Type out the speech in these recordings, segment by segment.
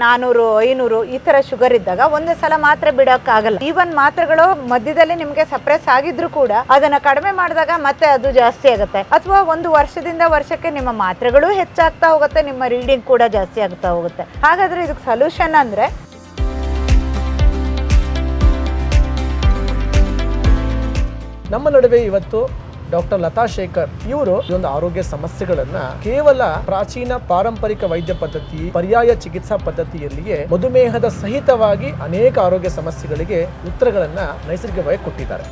ನಾನೂರು, ಐನೂರು ಈ ತರ ಶುಗರ್ ಇದ್ದಾಗ ಒಂದೇ ಸಲ ಮಾತ್ರೆ ಬಿಡೋಕ್ಕಾಗಲ್ಲ. ಈವನ್ ಮಾತ್ರೆಗಳು ಮಧ್ಯದಲ್ಲಿ ನಿಮ್ಗೆ ಸಪ್ರೆಸ್ ಆಗಿದ್ರು ಕೂಡ ಅದನ್ನ ಕಡಿಮೆ ಮಾಡಿದಾಗ ಮತ್ತೆ ಅದು ಜಾಸ್ತಿ ಆಗುತ್ತೆ. ಅಥವಾ ಒಂದು ವರ್ಷದಿಂದ ವರ್ಷಕ್ಕೆ ನಿಮ್ಮ ಮಾತ್ರೆಗಳು ಹೆಚ್ಚಾಗ್ತಾ ಹೋಗುತ್ತೆ, ನಿಮ್ಮ ರೀಡಿಂಗ್ ಕೂಡ ಜಾಸ್ತಿ ಆಗ್ತಾ ಹೋಗುತ್ತೆ. ಹಾಗಾದ್ರೆ ಇದಕ್ಕೆ ಸೊಲ್ಯೂಷನ್ ಅಂದ್ರೆ ನಮ್ಮ ನಡುವೆ ಇವತ್ತು ಡಾಕ್ಟರ್ ಲತಾ ಶೇಖರ್, ಇವರು ಈ ಒಂದು ಆರೋಗ್ಯ ಸಮಸ್ಯೆಗಳನ್ನ ಕೇವಲ ಪ್ರಾಚೀನ ಪಾರಂಪರಿಕ ವೈದ್ಯ ಪದ್ಧತಿ, ಪರ್ಯಾಯ ಚಿಕಿತ್ಸಾ ಪದ್ಧತಿಯಲ್ಲಿಯೇ ಮಧುಮೇಹದ ಸಹಿತವಾಗಿ ಅನೇಕ ಆರೋಗ್ಯ ಸಮಸ್ಯೆಗಳಿಗೆ ಉತ್ತರಗಳನ್ನ ನೈಸರ್ಗಿಕವಾಗಿ ಕೊಟ್ಟಿದ್ದಾರೆ.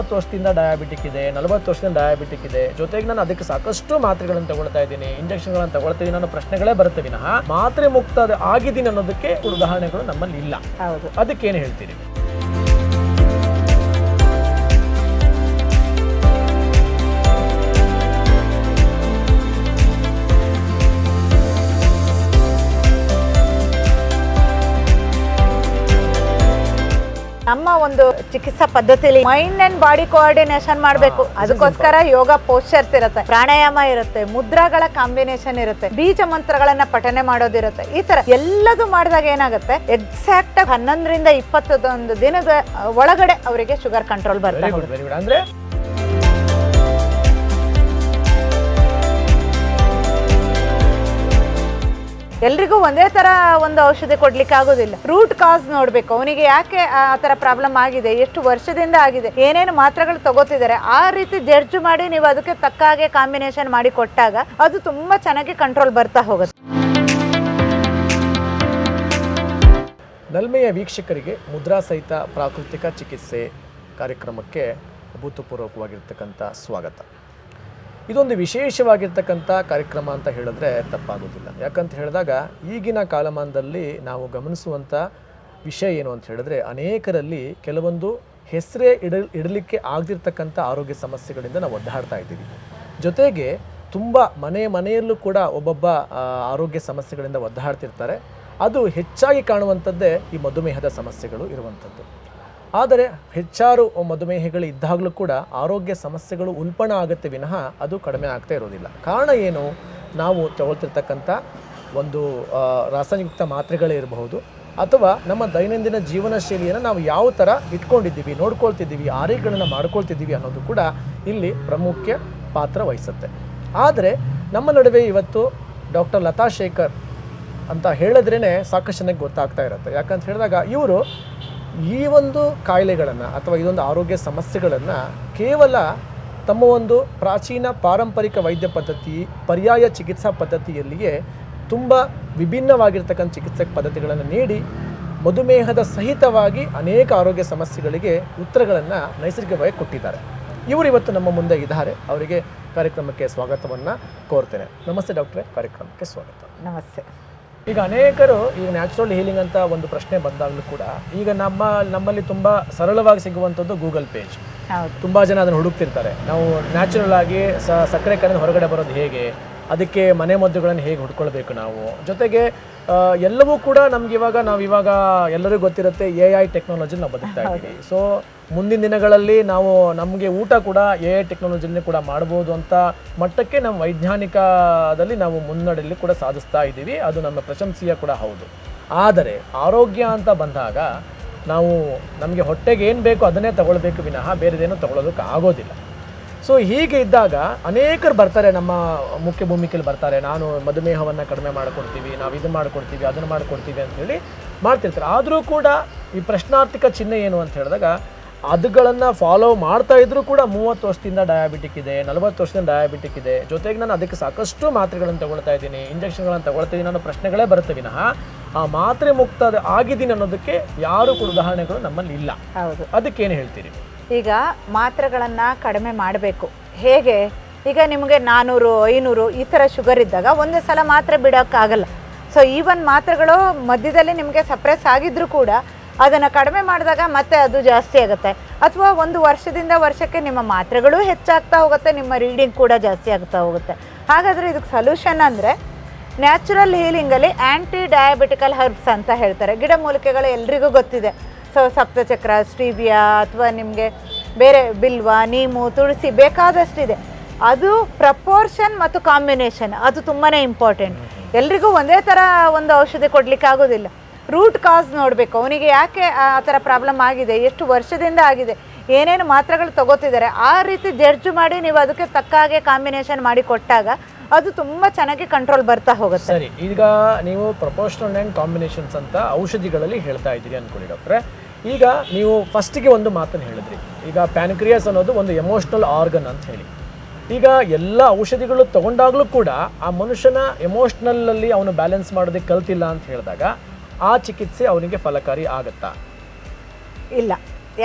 ಮೂವತ್ತು ವರ್ಷದಿಂದ ಡಯಾಬಿಟಿಕ್ ಇದೆ ನಲವತ್ತು ವರ್ಷದಿಂದ ಡಯಾಬಿಟಿಕ್ ಇದೆ. ಜೊತೆಗೆ ನಾನು ಅದಕ್ಕೆ ಸಾಕಷ್ಟು ಮಾತ್ರೆಗಳನ್ನು ತಗೊಳ್ತಾ ಇದ್ದೀನಿ ಇಂಜೆಕ್ಷನ್ಗಳನ್ನು ತಗೊಳ್ತಾ ಇದ್ದೀನಿ ಅನ್ನೋ ಪ್ರಶ್ನೆಗಳೇ ಬರುತ್ತೆ ವಿನಃ. ಮಾತ್ರೆ ಮುಕ್ತ ಆಗಿದ್ದೀನಿ ಅನ್ನೋದಕ್ಕೆ ಉದಾಹರಣೆಗಳು ನಮ್ಮಲ್ಲಿ ಇಲ್ಲ. ಹೌದು. ಅದಕ್ಕೇನು ಹೇಳ್ತೀರಿ? ಒಂದು ಚಿಕಿತ್ಸಾ ಪದ್ಧತಿಲಿ ಮೈಂಡ್ ಅಂಡ್ ಬಾಡಿ ಕೋಆರ್ಡಿನೇಷನ್ ಮಾಡಬೇಕು. ಅದಕ್ಕೋಸ್ಕರ ಯೋಗ ಪೋಸ್ಚರ್ಸ್ ಇರುತ್ತೆ. ಪ್ರಾಣಾಯಾಮ ಇರುತ್ತೆ. ಮುದ್ರಾಗಳ ಕಾಂಬಿನೇಷನ್ ಇರುತ್ತೆ. ಬೀಜ ಮಂತ್ರಗಳನ್ನ ಪಠನೆ ಮಾಡೋದಿರುತ್ತೆ ಈ ತರ ಎಲ್ಲದೂ ಮಾಡಿದಾಗ ಏನಾಗುತ್ತೆ? ಎಕ್ಸಾಕ್ಟ್ ಹನ್ನೊಂದರಿಂದ ಇಪ್ಪತ್ತೊಂದು ದಿನದ ಒಳಗಡೆ ಅವರಿಗೆ ಶುಗರ್ ಕಂಟ್ರೋಲ್ ವೆರಿ ಎಲ್ರಿಗೂ ಒಂದೇ ತರ ಒಂದು ಔಷಧಿ ಕೊಡ್ಲಿಕ್ಕೆ ಆಗೋದಿಲ್ಲ. ರೂಟ್ ಕಾಸ್ ನೋಡ್ಬೇಕು. ಅವನಿಗೆ ಯಾಕೆ ಆ ತರ ಪ್ರಾಬ್ಲಮ್ ಆಗಿದೆ? ಎಷ್ಟು ವರ್ಷದಿಂದ ಆಗಿದೆ? ಏನೇನು ಮಾತ್ರೆಗಳು ತಗೋತಿದ್ದಾರೆ? ಆ ರೀತಿ ಜಡ್ಜ್ ಮಾಡಿ ನೀವು ಅದಕ್ಕೆ ತಕ್ಕ ಹಾಗೆ ಕಾಂಬಿನೇಷನ್ ಮಾಡಿ ಕೊಟ್ಟಾಗ ಅದು ತುಂಬಾ ಚೆನ್ನಾಗಿ ಕಂಟ್ರೋಲ್ ಬರ್ತಾ ಹೋಗುತ್ತೆ. ನಲ್ಮೆಯ ವೀಕ್ಷಕರಿಗೆ ಮುದ್ರಾ ಸಹಿತ ಪ್ರಾಕೃತಿಕ ಚಿಕಿತ್ಸೆ ಕಾರ್ಯಕ್ರಮಕ್ಕೆ ಅಭೂತಪೂರ್ವಕವಾಗಿರ್ತಕ್ಕಂಥ ಸ್ವಾಗತ. ಇದೊಂದು ವಿಶೇಷವಾಗಿರ್ತಕ್ಕಂಥ ಕಾರ್ಯಕ್ರಮ ಅಂತ ಹೇಳಿದ್ರೆ ತಪ್ಪಾಗೋದಿಲ್ಲ. ಯಾಕಂತ ಹೇಳಿದಾಗ ಈಗಿನ ಕಾಲಮಾನದಲ್ಲಿ ನಾವು ಗಮನಿಸುವಂಥ ವಿಷಯ ಏನು ಅಂತ ಹೇಳಿದ್ರೆ ಅನೇಕರಲ್ಲಿ ಕೆಲವೊಂದು ಹೆಸರೇ ಇಡ, ಇಡಲಿಕ್ಕೆ ಆಗದಿರ್ತಕ್ಕಂಥ ಆರೋಗ್ಯ ಸಮಸ್ಯೆಗಳಿಂದ ನಾವು ಒದ್ದಾಡ್ತಾ ಇದ್ದೀವಿ. ಜೊತೆಗೆ ತುಂಬ ಮನೆ ಮನೆಯಲ್ಲೂ ಕೂಡ ಒಬ್ಬೊಬ್ಬ ಆರೋಗ್ಯ ಸಮಸ್ಯೆಗಳಿಂದ ಒದ್ದಾಡ್ತಿರ್ತಾರೆ. ಅದು ಹೆಚ್ಚಾಗಿ ಕಾಣುವಂಥದ್ದೇ ಈ ಮಧುಮೇಹದ ಸಮಸ್ಯೆಗಳು ಇರುವಂಥದ್ದು. ಆದರೆ ಹೆಚ್ಚಾರು ಮಧುಮೇಹಗಳು ಇದ್ದಾಗಲೂ ಕೂಡ ಆರೋಗ್ಯ ಸಮಸ್ಯೆಗಳು ಉಲ್ಪಣ ಆಗುತ್ತೆ ವಿನಃ ಅದು ಕಡಿಮೆ ಆಗ್ತಾ ಇರೋದಿಲ್ಲ. ಕಾರಣ ಏನು? ನಾವು ತಗೊಳ್ತಿರ್ತಕ್ಕಂಥ ಒಂದು ರಾಸಾಯನಿಕ ರಾಸಾಯನಿಕಯುಕ್ತ ಮಾತ್ರೆಗಳೇ ಇರಬಹುದು ಅಥವಾ ನಮ್ಮ ದೈನಂದಿನ ಜೀವನ ಶೈಲಿಯನ್ನು ನಾವು ಯಾವ ಥರ ಇಟ್ಕೊಂಡಿದ್ದೀವಿ, ನೋಡ್ಕೊಳ್ತಿದ್ದೀವಿ, ಆರೈಕೆಗಳನ್ನು ಮಾಡ್ಕೊಳ್ತಿದ್ದೀವಿ ಅನ್ನೋದು ಕೂಡ ಇಲ್ಲಿ ಪ್ರಮುಖ ಪಾತ್ರ ವಹಿಸುತ್ತೆ. ಆದರೆ ನಮ್ಮ ನಡುವೆ ಇವತ್ತು ಡಾಕ್ಟರ್ ಲತಾ ಶೇಖರ್ ಅಂತ ಹೇಳಿದ್ರೇ ಸಾಕಷ್ಟು ಜನಕ್ಕೆ ಗೊತ್ತಾಗ್ತಾ ಇರುತ್ತೆ. ಯಾಕಂತ ಹೇಳಿದಾಗ ಇವರು ಈ ಒಂದು ಕಾಯಿಲೆಗಳನ್ನು ಅಥವಾ ಇದೊಂದು ಆರೋಗ್ಯ ಸಮಸ್ಯೆಗಳನ್ನು ಕೇವಲ ತಮ್ಮ ಒಂದು ಪ್ರಾಚೀನ ಪಾರಂಪರಿಕ ವೈದ್ಯ ಪದ್ಧತಿ, ಪರ್ಯಾಯ ಚಿಕಿತ್ಸಾ ಪದ್ಧತಿಯಲ್ಲಿಯೇ ತುಂಬ ವಿಭಿನ್ನವಾಗಿರ್ತಕ್ಕಂಥ ಚಿಕಿತ್ಸೆ ಪದ್ಧತಿಗಳನ್ನು ನೀಡಿ ಮಧುಮೇಹದ ಸಹಿತವಾಗಿ ಅನೇಕ ಆರೋಗ್ಯ ಸಮಸ್ಯೆಗಳಿಗೆ ಉತ್ತರಗಳನ್ನು ನೈಸರ್ಗಿಕವಾಗಿ ಕೊಟ್ಟಿದ್ದಾರೆ. ಇವರು ಇವತ್ತು ನಮ್ಮ ಮುಂದೆ ಇದ್ದಾರೆ. ಅವರಿಗೆ ಕಾರ್ಯಕ್ರಮಕ್ಕೆ ಸ್ವಾಗತವನ್ನು ಕೋರ್ತೇನೆ. ನಮಸ್ತೆ ಡಾಕ್ಟ್ರೆ. ಕಾರ್ಯಕ್ರಮಕ್ಕೆ ಸ್ವಾಗತ. ನಮಸ್ತೆ. ಈಗ ಅನೇಕರು ಈಗ ನ್ಯಾಚುರಲ್ ಹೀಲಿಂಗ್ ಅಂತ ಒಂದು ಪ್ರಶ್ನೆ ಬಂದಾಗಲೂ ಕೂಡ ಈಗ ನಮ್ಮ ನಮ್ಮಲ್ಲಿ ತುಂಬ ಸರಳವಾಗಿ ಸಿಗುವಂಥದ್ದು ಗೂಗಲ್ ಪೇಜ್ ತುಂಬ ಜನ ಅದನ್ನು ಹುಡುಕ್ತಿರ್ತಾರೆ. ನಾವು ನ್ಯಾಚುರಲ್ ಆಗಿ ಸಕ್ಕರೆ ಕಾಯಿಲೆ ಹೊರಗಡೆ ಬರೋದು ಹೇಗೆ? ಅದಕ್ಕೆ ಮನೆ ಮದ್ದುಗಳನ್ನು ಹೇಗೆ ಹುಡ್ಕೊಳ್ಬೇಕು ನಾವು? ಜೊತೆಗೆ ಎಲ್ಲವೂ ಕೂಡ ನಮ್ಗೆ ಇವಾಗ ನಾವು ಇವಾಗ ಎಲ್ಲರಿಗೂ ಗೊತ್ತಿರುತ್ತೆ ಎ ಐ ಟೆಕ್ನಾಲಜಿ ನಾವು ಬದುಕ್ತಾ ಇದ್ದೀವಿ. ಸೊ ಮುಂದಿನ ದಿನಗಳಲ್ಲಿ ನಾವು ನಮಗೆ ಊಟ ಕೂಡ ಎ ಐ ಟೆಕ್ನಾಲಜಿಯಲ್ಲಿ ಕೂಡ ಮಾಡ್ಬೋದು ಅಂತ ಮಟ್ಟಕ್ಕೆ ನಮ್ಮ ವೈಜ್ಞಾನಿಕದಲ್ಲಿ ನಾವು ಮುನ್ನಡೆಯಲ್ಲಿ ಕೂಡ ಸಾಧಿಸ್ತಾ ಇದ್ದೀವಿ. ಅದು ನಮ್ಮ ಪ್ರಶಂಸೆಯ ಕೂಡ ಹೌದು. ಆದರೆ ಆರೋಗ್ಯ ಅಂತ ಬಂದಾಗ ನಾವು ನಮಗೆ ಹೊಟ್ಟೆಗೆ ಏನು ಬೇಕೋ ಅದನ್ನೇ ತಗೊಳ್ಬೇಕು ವಿನಃ ಬೇರೆದೇನು ತಗೊಳ್ಳೋದಕ್ಕೆ ಆಗೋದಿಲ್ಲ. ಸೊ ಹೀಗೆ ಇದ್ದಾಗ ಅನೇಕರು ಬರ್ತಾರೆ, ನಮ್ಮ ಮುಖ್ಯ ಭೂಮಿಕೆಯಲ್ಲಿ ಬರ್ತಾರೆ. ನಾನು ಮಧುಮೇಹವನ್ನು ಕಡಿಮೆ ಮಾಡಿಕೊಡ್ತೀವಿ, ನಾವು ಇದು ಮಾಡಿಕೊಡ್ತೀವಿ, ಅದನ್ನು ಮಾಡಿಕೊಡ್ತೀವಿ ಅಂತೇಳಿ ಮಾಡ್ತಿರ್ತಾರೆ. ಆದರೂ ಕೂಡ ಈ ಪ್ರಶ್ನಾರ್ಥಿಕ ಚಿಹ್ನೆ ಏನು ಅಂತ ಹೇಳಿದಾಗ ಅದುಗಳನ್ನು ಫಾಲೋ ಮಾಡ್ತಾ ಇದ್ರೂ ಕೂಡ ಮೂವತ್ತು ವರ್ಷದಿಂದ ಡಯಾಬಿಟಿಕ್ ಇದೆ ನಲವತ್ತು ವರ್ಷದಿಂದ ಡಯಾಬಿಟಿಕ್ ಇದೆ. ಜೊತೆಗೆ ನಾನು ಅದಕ್ಕೆ ಸಾಕಷ್ಟು ಮಾತ್ರೆಗಳನ್ನು ತಗೊಳ್ತಾ ಇದ್ದೀನಿ ಇಂಜೆಕ್ಷನ್ಗಳನ್ನು ತಗೊಳ್ತಾ ಇದ್ದೀನಿ ಅನ್ನೋ ಪ್ರಶ್ನೆಗಳೇ ಬರುತ್ತೆ ವಿನಃ. ಆ ಮಾತ್ರೆ ಮುಕ್ತ ಆಗಿದ್ದೀನಿ ಅನ್ನೋದಕ್ಕೆ ಯಾರು ಕೂಡ ಉದಾಹರಣೆಗಳು ನಮ್ಮಲ್ಲಿ ಇಲ್ಲ. ಹೌದು. ಅದಕ್ಕೇನು ಹೇಳ್ತೀರಿ? ಈಗ ಮಾತ್ರೆಗಳನ್ನು ಕಡಿಮೆ ಮಾಡಬೇಕು. ಹೇಗೆ? ಈಗ ನಿಮಗೆ ನಾನ್ನೂರು ಐನೂರು ಈ ಥರ ಶುಗರ್ ಇದ್ದಾಗ ಒಂದೇ ಸಲ ಮಾತ್ರೆ ಬಿಡೋಕ್ಕಾಗಲ್ಲ. ಸೊ ಈವನ್ ಮಾತ್ರೆಗಳು ಮಧ್ಯದಲ್ಲಿ ನಿಮಗೆ ಸಪ್ರೆಸ್ ಆಗಿದ್ರು ಕೂಡ ಅದನ್ನು ಕಡಿಮೆ ಮಾಡಿದಾಗ ಮತ್ತೆ ಅದು ಜಾಸ್ತಿ ಆಗುತ್ತೆ. ಅಥವಾ ಒಂದು ವರ್ಷದಿಂದ ವರ್ಷಕ್ಕೆ ನಿಮ್ಮ ಮಾತ್ರೆಗಳು ಹೆಚ್ಚಾಗ್ತಾ ಹೋಗುತ್ತೆ, ನಿಮ್ಮ ರೀಡಿಂಗ್ ಕೂಡ ಜಾಸ್ತಿ ಆಗ್ತಾ ಹೋಗುತ್ತೆ. ಹಾಗಾದರೆ ಇದಕ್ಕೆ ಸೊಲ್ಯೂಷನ್ ಅಂದರೆ ನ್ಯಾಚುರಲ್ ಹೀಲಿಂಗಲ್ಲಿ ಆ್ಯಂಟಿ ಡಯಾಬಿಟಿಕಲ್ ಹರ್ಬ್ಸ್ ಅಂತ ಹೇಳ್ತಾರೆ. ಗಿಡಮೂಲಿಕೆಗಳು ಎಲ್ರಿಗೂ ಗೊತ್ತಿದೆ. ಸೊ, ಸಪ್ತಚಕ್ರ, ಸ್ಟೀವಿಯಾ ಅಥವಾ ನಿಮಗೆ ಬೇರೆ ಬಿಲ್ವ, ನೀಮು, ತುಳಸಿ ಬೇಕಾದಷ್ಟಿದೆ. ಅದು ಪ್ರಪೋರ್ಷನ್ ಮತ್ತು ಕಾಂಬಿನೇಷನ್ ಅದು ತುಂಬಾ ಇಂಪಾರ್ಟೆಂಟ್ ಎಲ್ರಿಗೂ ಒಂದೇ ಥರ ಒಂದು ಔಷಧಿ ಕೊಡಲಿಕ್ಕೆ ಆಗೋದಿಲ್ಲ. ರೂಟ್ ಕಾಸ್ ನೋಡಬೇಕು. ಅವನಿಗೆ ಯಾಕೆ ಆ ಥರ ಪ್ರಾಬ್ಲಮ್ ಆಗಿದೆ? ಎಷ್ಟು ವರ್ಷದಿಂದ ಆಗಿದೆ? ಏನೇನು ಮಾತ್ರೆಗಳು ತಗೋತಿದ್ದಾರೆ? ಆ ರೀತಿ ಜಡ್ಜ್ ಮಾಡಿ ನೀವು ಅದಕ್ಕೆ ತಕ್ಕ ಹಾಗೆ ಕಾಂಬಿನೇಷನ್ ಮಾಡಿ ಕೊಟ್ಟಾಗ ಅದು ತುಂಬ ಚೆನ್ನಾಗಿ ಕಂಟ್ರೋಲ್ ಬರ್ತಾ ಹೋಗುತ್ತೆ. ಸರಿ, ಈಗ ನೀವು ಪ್ರಪೋರ್ಷನಲ್ ಆ್ಯಂಡ್ ಕಾಂಬಿನೇಷನ್ಸ್ ಅಂತ ಔಷಧಿಗಳಲ್ಲಿ ಹೇಳ್ತಾ ಇದ್ದೀರಿ ಅಂದ್ಕೊಳ್ಳಿ ಡಾಕ್ಟ್ರೆ. ಈಗ ನೀವು ಫಸ್ಟಿಗೆ ಒಂದು ಮಾತನ್ನು ಹೇಳಿದ್ರಿ. ಈಗ ಪ್ಯಾನ್ಕ್ರಿಯಾಸ್ ಅನ್ನೋದು ಒಂದು ಎಮೋಷ್ನಲ್ ಆರ್ಗನ್ ಅಂತ ಹೇಳಿ. ಈಗ ಎಲ್ಲ ಔಷಧಿಗಳು ತಗೊಂಡಾಗಲೂ ಕೂಡ ಆ ಮನುಷ್ಯನ ಎಮೋಷ್ನಲಲ್ಲಿ ಅವನು ಬ್ಯಾಲೆನ್ಸ್ ಮಾಡೋದಕ್ಕೆ ಕಲ್ತಿಲ್ಲ ಅಂತ ಹೇಳಿದಾಗ ಆ ಚಿಕಿತ್ಸೆ ಅವನಿಗೆ ಫಲಕಾರಿ ಆಗುತ್ತಾ? ಇಲ್ಲ.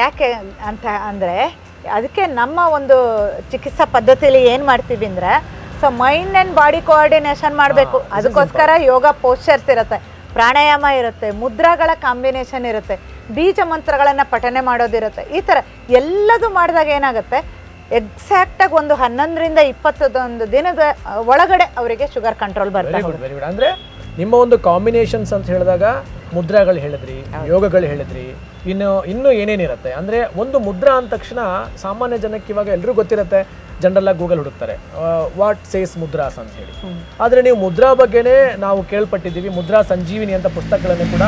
ಯಾಕೆ ಅಂತ ಅಂದರೆ ಅದಕ್ಕೆ ನಮ್ಮ ಒಂದು ಚಿಕಿತ್ಸಾ ಪದ್ಧತಿಯಲ್ಲಿ ಏನು ಮಾಡ್ತೀವಿ ಅಂದರೆ so mind and body coordination ಮಾಡಬೇಕು. ಅದಕ್ಕೋಸ್ಕರ ಯೋಗ ಪೋಸ್ಚರ್ಸ್ ಇರುತ್ತೆ ಪ್ರಾಣಾಯಾಮ ಇರುತ್ತೆ ಮುದ್ರಾಗಳ ಕಾಂಬಿನೇಷನ್ ಇರುತ್ತೆ ಬೀಜ ಮಂತ್ರಗಳನ್ನು ಪಠನೆ ಮಾಡೋದಿರುತ್ತೆ ಈ ಥರ ಎಲ್ಲದೂ ಮಾಡಿದಾಗ ಏನಾಗುತ್ತೆ ಎಕ್ಸಾಕ್ಟಾಗಿ ಒಂದು ಹನ್ನೊಂದರಿಂದ ಇಪ್ಪತ್ತೊಂದು ದಿನದ ಒಳಗಡೆ ಅವರಿಗೆ ಶುಗರ್ ಕಂಟ್ರೋಲ್ ಬರುತ್ತೆ ಅಂದ್ರೆ ನಿಮ್ಮ ಒಂದು ಕಾಂಬಿನೇಷನ್ಸ್ ಅಂತ ಹೇಳಿದಾಗ ಮುದ್ರಾಗಳು ಹೇಳಿದ್ರಿ ಯೋಗಗಳು ಹೇಳಿದ್ರಿ ಇನ್ನು ಇನ್ನೂ ಏನೇನಿರುತ್ತೆ ಅಂದರೆ ಒಂದು ಮುದ್ರಾ ಅಂದ ತಕ್ಷಣ ಸಾಮಾನ್ಯ ಜನಕ್ಕೆ ಇವಾಗ ಎಲ್ಲರಿಗೂ ಗೊತ್ತಿರುತ್ತೆ ಜನರಲ್ ಆಗಿ ಗೂಗಲ್ ಹುಡುಕ್ತಾರೆ ವಾಟ್ ಸೇಸ್ ಮುದ್ರಾಸ್ ಅಂತ ಹೇಳಿ. ಆದರೆ ನೀವು ಮುದ್ರಾ ಬಗ್ಗೆನೇ ನಾವು ಕೇಳ್ಪಟ್ಟಿದ್ದೀವಿ ಮುದ್ರಾ ಸಂಜೀವಿನಿ ಅಂತ ಪುಸ್ತಕಗಳನ್ನು ಕೂಡ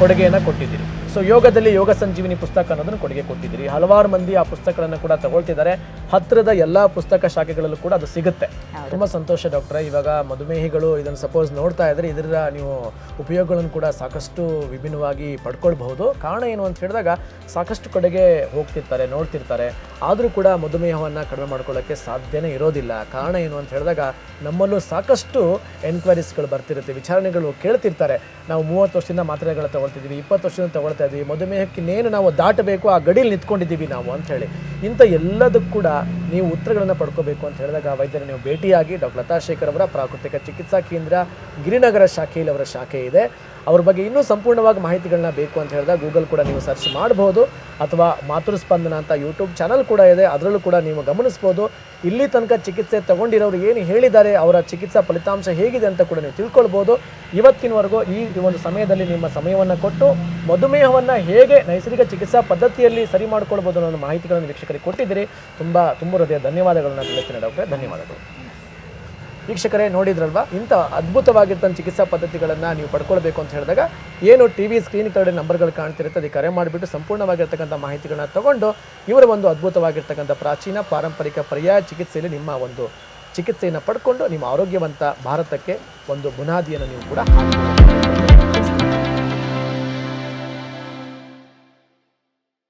ಕೊಡುಗೆಯನ್ನ ಕೊಟ್ಟಿದ್ದೀರಿ. ಸೊ ಯೋಗದಲ್ಲಿ ಯೋಗ ಸಂಜೀವಿನಿ ಪುಸ್ತಕ ಅನ್ನೋದನ್ನು ಕೊಡುಗೆ ಕೊಟ್ಟಿದ್ದೀರಿ. ಹಲವಾರು ಮಂದಿ ಆ ಪುಸ್ತಕಗಳನ್ನು ಕೂಡ ತಗೊಳ್ತಿದ್ದಾರೆ. ಹತ್ತಿರದ ಎಲ್ಲ ಪುಸ್ತಕ ಶಾಖೆಗಳಲ್ಲೂ ಕೂಡ ಅದು ಸಿಗುತ್ತೆ. ತುಂಬ ಸಂತೋಷ ಡಾಕ್ಟ್ರೆ. ಇವಾಗ ಮಧುಮೇಹಿಗಳು ಇದನ್ನು ಸಪೋಸ್ ನೋಡ್ತಾ ಇದ್ರೆ ಇದರ ನೀವು ಉಪಯೋಗಗಳನ್ನು ಕೂಡ ಸಾಕಷ್ಟು ವಿಭಿನ್ನವಾಗಿ ಪಡ್ಕೊಳ್ಬಹುದು. ಕಾರಣ ಏನು ಅಂತ ಹೇಳಿದಾಗ ಸಾಕಷ್ಟು ಕಡೆಗೆ ಹೋಗ್ತಿರ್ತಾರೆ ನೋಡ್ತಿರ್ತಾರೆ. ಆದರೂ ಕೂಡ ಮಧುಮೇಹವನ್ನು ಕಡಿಮೆ ಮಾಡ್ಕೊಳ್ಳೋಕ್ಕೆ ಸಾಧ್ಯನೇ ಇರೋದಿಲ್ಲ. ಕಾರಣ ಏನು ಅಂತ ಹೇಳಿದಾಗ ನಮ್ಮಲ್ಲೂ ಸಾಕಷ್ಟು ಎನ್ಕ್ವೈರೀಸ್ಗಳು ಬರ್ತಿರುತ್ತೆ, ವಿಚಾರಣೆಗಳು ಕೇಳ್ತಿರ್ತಾರೆ. ನಾವು ಮೂವತ್ತು ವರ್ಷದಿಂದ ಮಾತ್ರೆಗಳು ತೊಗೊಳ್ತಿದ್ದೀವಿ ಇಪ್ಪತ್ತು ವರ್ಷದಿಂದ ತೊಗೊಳ್ತಾ ಇದ್ದೀವಿ ಮಧುಮೇಹಕ್ಕೆ ಇನ್ನೇನು ನಾವು ದಾಟಬೇಕು, ಆ ಗಡಿಯಲ್ಲಿ ನಿಂತ್ಕೊಂಡಿದ್ದೀವಿ ನಾವು ಅಂಥೇಳಿ ಇಂಥ ಎಲ್ಲದಕ್ಕೂ ಕೂಡ ನೀವು ಉತ್ತರಗಳನ್ನು ಪಡ್ಕೋಬೇಕು ಅಂತ ಹೇಳಿದಾಗ ವೈದ್ಯರ ನೀವು ಭೇಟಿಯಾಗಿ ಡಾಕ್ಟರ್ ಲತಾ ಶೇಖರ್ ಅವರ ಪ್ರಾಕೃತಿಕ ಚಿಕಿತ್ಸಾ ಕೇಂದ್ರ ಗಿರಿನಗರ ಶಾಖೆಯಲ್ಲಿ ಅವರ ಶಾಖೆ ಇದೆ. ಅವ್ರ ಬಗ್ಗೆ ಇನ್ನೂ ಸಂಪೂರ್ಣವಾಗಿ ಮಾಹಿತಿಗಳನ್ನ ಬೇಕು ಅಂತ ಹೇಳಿದಾಗ ಗೂಗಲ್ ಕೂಡ ನೀವು ಸರ್ಚ್ ಮಾಡಬಹುದು ಅಥವಾ ಮಾತೃಸ್ಪಂದನ ಅಂತ ಯೂಟ್ಯೂಬ್ ಚಾನಲ್ ಕೂಡ ಇದೆ. ಅದರಲ್ಲೂ ಕೂಡ ನೀವು ಗಮನಿಸ್ಬೋದು. ಇಲ್ಲಿ ತನಕ ಚಿಕಿತ್ಸೆ ತಗೊಂಡಿರೋರು ಏನು ಹೇಳಿದ್ದಾರೆ, ಅವರ ಚಿಕಿತ್ಸಾ ಫಲಿತಾಂಶ ಹೇಗಿದೆ ಅಂತ ಕೂಡ ನೀವು ತಿಳ್ಕೊಳ್ಬೋದು. ಇವತ್ತಿನವರೆಗೂ ಈ ಒಂದು ಸಮಯದಲ್ಲಿ ನಿಮ್ಮ ಸಮಯವನ್ನು ಕೊಟ್ಟು ಮಧುಮೇಹವನ್ನು ಹೇಗೆ ನೈಸರ್ಗಿಕ ಚಿಕಿತ್ಸಾ ಪದ್ಧತಿಯಲ್ಲಿ ಸರಿ ಮಾಡ್ಕೊಳ್ಬೋದು ಅನ್ನೋ ಮಾಹಿತಿಗಳನ್ನು ವೀಕ್ಷಕರಿಗೆ ಕೊಟ್ಟಿದ್ದೀರಿ. ತುಂಬ ತುಂಬ ಹೃದಯ ಧನ್ಯವಾದಗಳನ್ನು ತಿಳಿಸ್ತೀನಿ ಡಾಕ್ಟ್ರೆ. ಧನ್ಯವಾದಗಳು. ವೀಕ್ಷಕರೇ, ನೋಡಿದ್ರಲ್ವಾ? ಇಂಥ ಅದ್ಭುತವಾಗಿರ್ತಂಥ ಚಿಕಿತ್ಸಾ ಪದ್ಧತಿಗಳನ್ನು ನೀವು ಪಡ್ಕೊಳ್ಬೇಕು ಅಂತ ಹೇಳಿದಾಗ ಏನು ಟಿ ವಿ ಸ್ಕ್ರೀನ್ ಕಡೆ ನಂಬರ್ಗಳು ಕಾಣ್ತಿರುತ್ತೆ. ಅದಕ್ಕೆ ಕರೆ ಮಾಡಿಬಿಟ್ಟು ಸಂಪೂರ್ಣವಾಗಿರ್ತಕ್ಕಂಥ ಮಾಹಿತಿಗಳನ್ನ ತಗೊಂಡು ಇವರ ಒಂದು ಅದ್ಭುತವಾಗಿರ್ತಕ್ಕಂಥ ಪ್ರಾಚೀನ ಪಾರಂಪರಿಕ ಪರ್ಯಾಯ ಚಿಕಿತ್ಸೆಯಲ್ಲಿ ನಿಮ್ಮ ಒಂದು ಚಿಕಿತ್ಸೆಯನ್ನು ಪಡ್ಕೊಂಡು ನಿಮ್ಮ ಆರೋಗ್ಯವಂತ ಭಾರತಕ್ಕೆ ಒಂದು ಬುನಾದಿಯನ್ನು ನೀವು ಕೂಡ ಹಾಕಬಹುದು